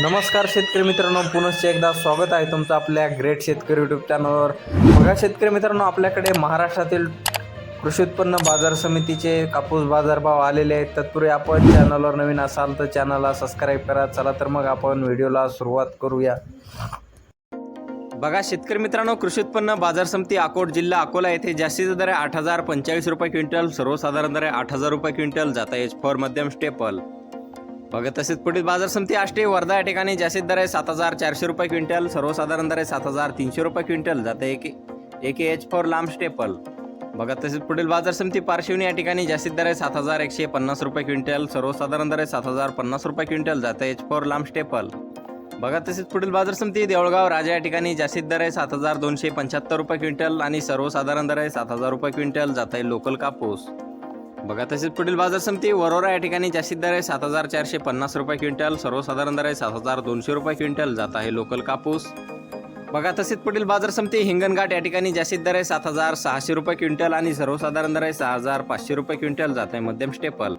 नमस्कार शेतकरी मित्रांनो पुनश्च एकदा स्वागत आहे तुमचं आपल्या ग्रेट शेतकरी यूट्यूब चॅनलवर बघा शेतकरी मित्रांनो आपल्याकडे महाराष्ट्रातील कृषी उत्पन्न बाजार समितीचे कापूस बाजारभाव आलेले आहेत. तत्पूर्वी आपण चॅनलवर नवीन असाल तर चॅनलला सबस्क्राईब करा. चला तर मग आपण व्हिडिओला सुरुवात करूया. बघा शेतकरी मित्रांनो कृषी उत्पन्न बाजार समिती अकोट जिल्हा अकोला येथे जास्तीचा दर आठ हजार पंचेचाळीस रुपये क्विंटल सर्वसाधारण दर आहे आठ हजार रुपये क्विंटल जाता एच फॉर मध्यम स्टेपल बघत तसेच पुढील बाजार समिती आष्टे वर्धा या ठिकाणी जास्तीत दर आहे सात हजार चारशे रुपये क्विंटल सर्वसाधारण दर आहे सात हजार तीनशे रुपये क्विंटल जाते एक एक एच फॉर लांब स्टेपल. बघत तसेच पुढील बाजार समिती पारशिवनी या ठिकाणी जास्तीत दर आहे सात हजार एकशे पन्नास रुपये क्विंटल सर्वसाधारण दर आहे सात हजार पन्नास रुपये क्विंटल जाते एच फॉर लांब स्टेपल. बघा तसेच पुढील बाजार समिती देवळगाव राजा या ठिकाणी जास्तीत दर आहे सात हजार दोनशे पंच्याहत्तर रुपये क्विंटल आणि सर्वसाधारण दर आहे सात हजार रुपये क्विंटल जात आहे लोकल कापूस. बघा तसेच पुढील बाजार समिती वरोरा या ठिकाणी जास्तीत दर आहे सात हजार चारशे पन्नास रुपये क्विंटल सर्वसाधारण दर आहे सात हजार दोनशे रुपये क्विंटल जात आहे लोकल कापूस. बघा तसेच पुढील बाजार समिती हिंगणघाट या ठिकाणी जास्तीत दर आहे सात हजार सहाशे रुपये क्विंटल आणि सर्वसाधारण दर आहे सहा हजार पाचशे रुपये क्विंटल जात आहे मध्यम स्टेपल.